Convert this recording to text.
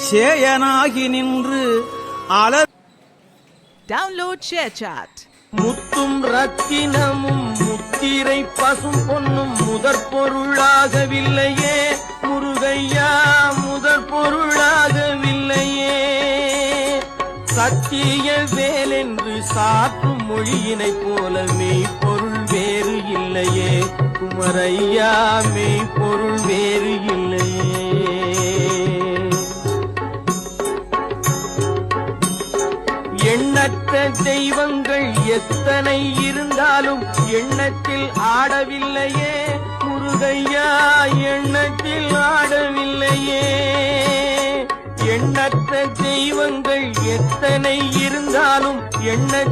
சேயனாகி நின்று அலர் Download ShareChat. முத்தும் ரத்தினமும் முத்திரை பசும் பொன்னும் முதற் பொருளாகவில்லையே. முருகையா முதற் பொருளாகவில்லையே. சத்திய வேலென்று சாற்றும் மொழியினைப் போல மெய்ப்பொருள் வேறு இல்லையே. குமரையா மெய்ப்பொருள் வேறு இல்லையே எண்ணற்ற தெய்வங்கள் எத்தனை இருந்தாலும் எண்ணத்தில் ஆடவில்லையே. முருகையா எண்ணத்தில் ஆடவில்லையே. எண்ணற்ற தெய்வங்கள் எத்தனை இருந்தாலும் எண்ண